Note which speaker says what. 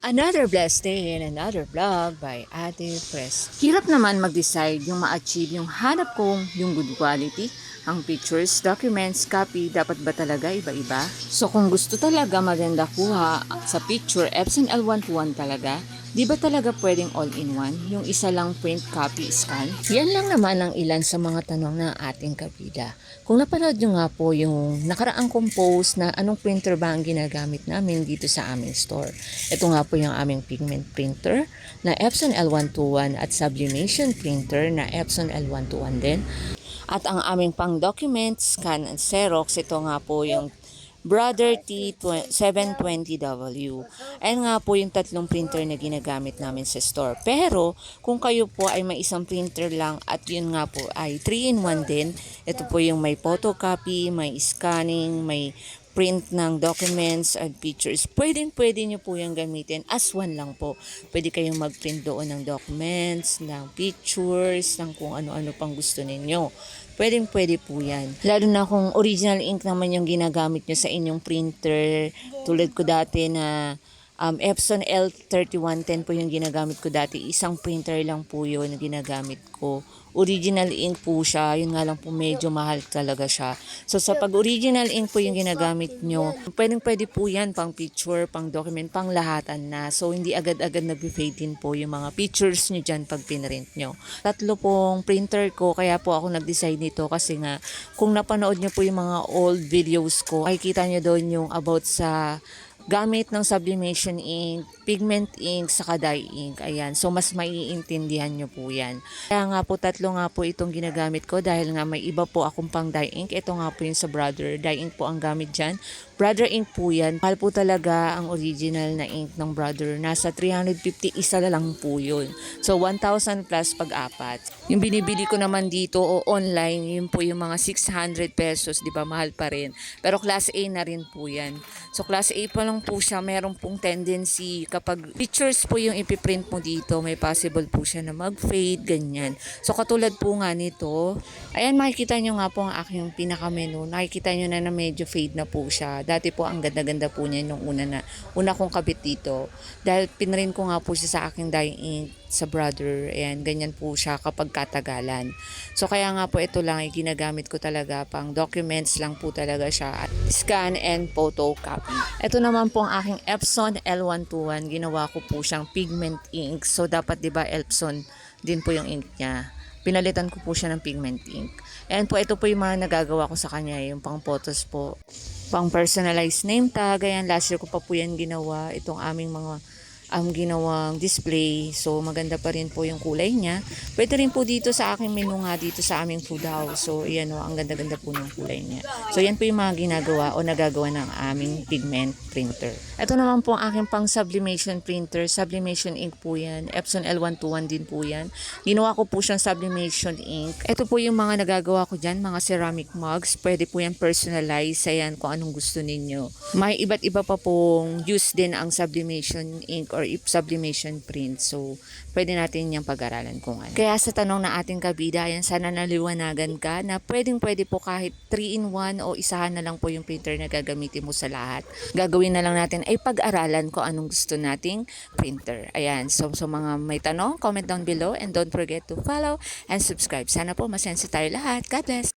Speaker 1: Another blessed day and another vlog by Ate Press.
Speaker 2: Hirap naman mag-decide yung ma-achieve yung hanap kong yung good quality. Ang pictures, documents, copy, dapat ba talaga iba-iba? So kung gusto talaga maganda kuha sa picture, Epson L121 talaga, di ba talaga pwedeng all-in-one? Yung isa lang print, copy, scan?
Speaker 1: Yan lang naman ang ilan sa mga tanong ng ating kabida. Kung napanood nyo nga po yung nakaraang kong post na anong printer ba ang ginagamit namin dito sa aming store. Ito nga po yung aming pigment printer na Epson L121 at sublimation printer na Epson L121 din. At ang aming pang documents, scan and Xerox, ito nga po yung Brother T720W. Ayan nga po yung tatlong printer na ginagamit namin sa store. Pero kung kayo po ay may isang printer lang at yun nga po ay 3-in-1 din, ito po yung may photocopy, may scanning, may print ng documents and pictures, pwedeng pwede nyo po yung gamitin as one lang po. Pwede kayong mag-print doon ng documents, ng pictures, ng kung ano-ano pang gusto ninyo. Pwedeng pwede po yan. Lalo na kung original ink naman yung ginagamit nyo sa inyong printer. Tulad ko dati na um, Epson L3110 po yung ginagamit ko dati. Isang printer lang po yun na ginagamit ko. Original ink po siya. Yun nga lang po medyo mahal talaga siya. So sa pag original ink po yung ginagamit nyo, pwedeng pwede po yan pang picture, pang document, pang lahatan na. So hindi agad-agad nag-fade din po yung mga pictures nyo dyan pag pinrint nyo. Tatlo pong printer ko, kaya po ako nag-decide nito kasi nga kung napanood nyo po yung mga old videos ko, ay kita nyo doon yung about sa gamit ng sublimation ink, pigment ink, saka dye ink. Ayan. So, mas maiintindihan nyo po yan. Kaya nga po, tatlo nga po itong ginagamit ko dahil nga may iba po akong pang dye ink. Ito nga po yung sa Brother. Dye ink po ang gamit dyan. Brother ink po yan. Mahal po talaga ang original na ink ng Brother. Nasa 350, isa lang po yun. So, 1,000 plus pag-apat. Yung binibili ko naman dito o online, yun po yung mga 600 pesos, di ba? Mahal pa rin. Pero class A na rin po yan. So, class A pa lang po siya. Meron pong tendency kapag pictures po yung ipiprint mo dito, may possible po siya na mag-fade, ganyan. So, katulad po nga nito, ayan, makikita nyo nga po ang aking pinaka-menu. Nakikita nyo na na medyo fade na po siya. Dati po, ang ganda-ganda po niya nung una na, una kong kabit dito. Dahil pinrin ko nga po siya sa aking dye ink sa brother. Ayan, ganyan po siya kapag katagalan. So, kaya nga po ito lang, ay ginagamit ko talaga pang documents lang po talaga siya. At scan and photocopy. Ito naman po ang aking Epson L121. Ginawa ko po siyang pigment ink. So, dapat 'di ba Epson din po yung ink niya. Pinalitan ko po siya ng pigment ink. Ayan po, ito po yung mga nagagawa ko sa kanya. Yung pang photos po. Pang personalized name tag. Ayan, last year ko pa po yan ginawa. Itong aming mga ang ginawang display. So, maganda pa rin po yung kulay niya. Pwede rin po dito sa aking menu nga dito sa aming food house. So, ayan o, ang ganda-ganda po ng kulay niya. So, yan po yung mga ginagawa o nagagawa ng aming pigment printer. Ito naman po ang aking pang sublimation printer. Sublimation ink po yan. Epson L121 din po yan. Ginawa ko po siyang sublimation ink. Ito po yung mga nagagawa ko dyan, mga ceramic mugs. Pwede po yan personalize. Ayan kung anong gusto ninyo. May iba't iba pa pong use din ang sublimation ink or if sublimation print. So, pwede natin yung pag-aralan kung ano. Kaya sa tanong na ating kabida, yan sana naliwanagan ka na pwedeng pwede po kahit 3-in-1 o isahan na lang po yung printer na gagamitin mo sa lahat. Gagawin na lang natin ay pag-aralan ko anong gusto nating printer. Ayan. So, so mga may tanong, comment down below and don't forget to follow and subscribe. Sana po masensi tayo lahat. God bless!